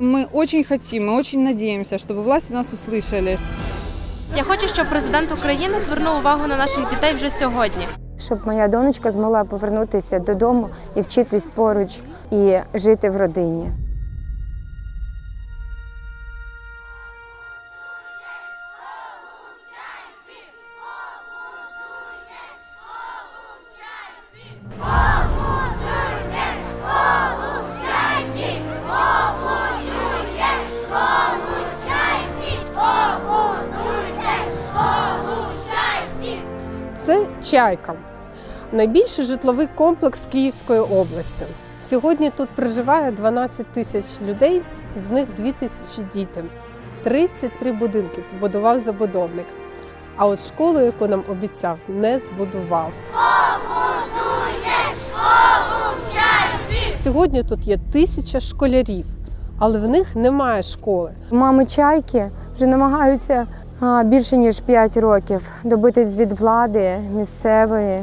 Мы очень хотим, мы очень надеемся, чтобы власти нас услышали. Я хочу, щоб президент України звернув увагу на наших дітей вже сьогодні. щоб моя донечка змогла повернутися додому і вчитись поруч і жити в родині. Чайка, найбільший житловий комплекс Київської області. Сьогодні тут проживає 12 тисяч людей, з них 2 тисячі дітей. 33 будинки побудував забудовник. А от школу, яку нам обіцяв, не збудував. Сьогодні тут є тисяча школярів, але в них немає школи. Мами чайки вже намагаються більше ніж 5 років добитись від влади місцевої,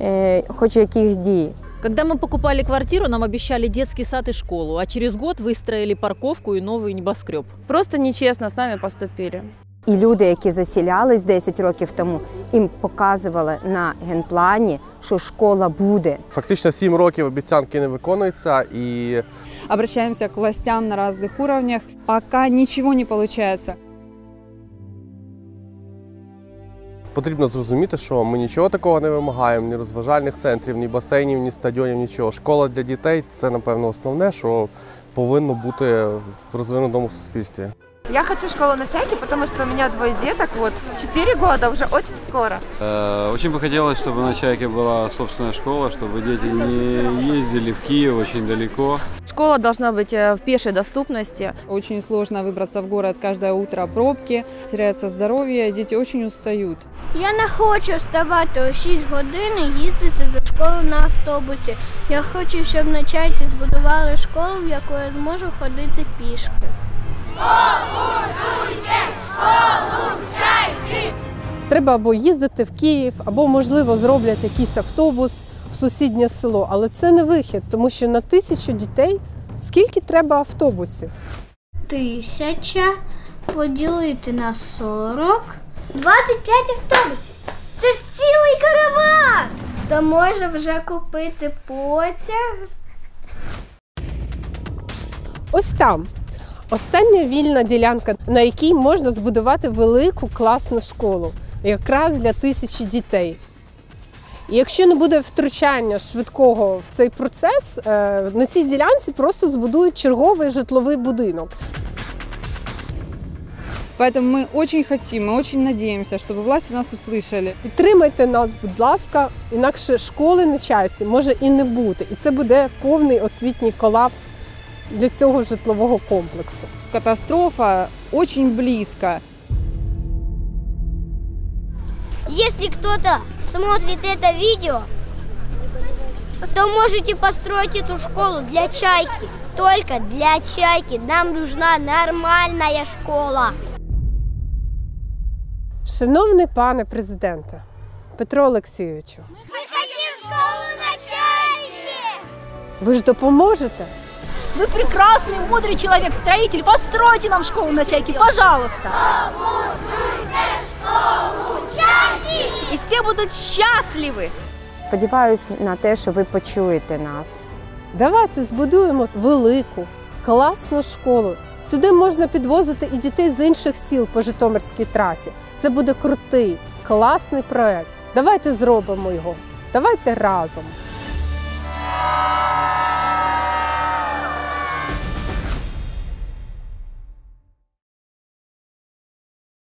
е, хоч якихось дій. Когда мы покупали квартиру, нам обещали детский сад и школу, а через год выстроили парковку и новый небоскреб. Просто нечестно с нами поступили. І люди, які засілялись 10 років тому, їм показували на генплані, що школа буде. Фактично сім років обіцянки не виконуються і Обращаемся к властям на разных уровнях. Пока ничего не получается. потрібно зрозуміти, що ми нічого такого не вимагаємо, ні розважальних центрів, ні басейнів, ні стадіонів, нічого. Школа для дітей це, напевно, основне, що повинно бути в розвинутому суспільстві. Я хочу школу на чайке, потому что у меня двое деток, вот, 4 года, уже очень скоро. Э, Очень бы хотелось, чтобы на Чайке была собственная школа, чтобы дети не ездили в Киев очень далеко. Школа должна быть э, в пешей доступности. Очень сложно выбраться в город каждое утро, пробки, теряется здоровье, дети очень устают. Я не хочу вставати о 6 годин і їздити до школи на автобусі. Я хочу, щоб на чайці збудували школу, в яку я зможу ходити пішки. Треба або їздити в Київ, або, можливо, зроблять якийсь автобус в сусіднє село. Але це не вихід, тому що на тисячу дітей скільки треба автобусів? Тисяча поділити на 40. 25 автобусів. Це ж цілий караван. То може вже купити потяг. Ось там. Остання вільна ділянка, на якій можна збудувати велику класну школу, якраз для тисячі дітей. І якщо не буде втручання швидкого в цей процес, е, на цій ділянці просто збудують черговий житловий будинок. Поэтому мы очень хотим, мы очень надеемся, чтобы власти нас услышали. Підтримайте нас, будь ласка, інакше школи на чайці може і не бути. І це буде повний освітній колапс для цього житлового комплексу. Катастрофа очень близко. Если кто-то смотрит это видео, то можете построить эту школу для чайки. Только для чайки. Нам нужна нормальная школа. Шановний пане президенте Петро Олексійовичу, Мы хотим школу на чайке! ви ж допоможете? Вы прекрасный, мудрый человек, строитель. Постройте нам школу на чайке, пожалуйста. И всі будуть щасливі. Сподіваюсь на те, що ви почуєте нас. Давайте збудуємо велику, класну школу. Сюди можна підвозити і дітей з інших сіл по Житомирській трасі. Це буде крутий, класний проект. Давайте зробимо його. Давайте разом.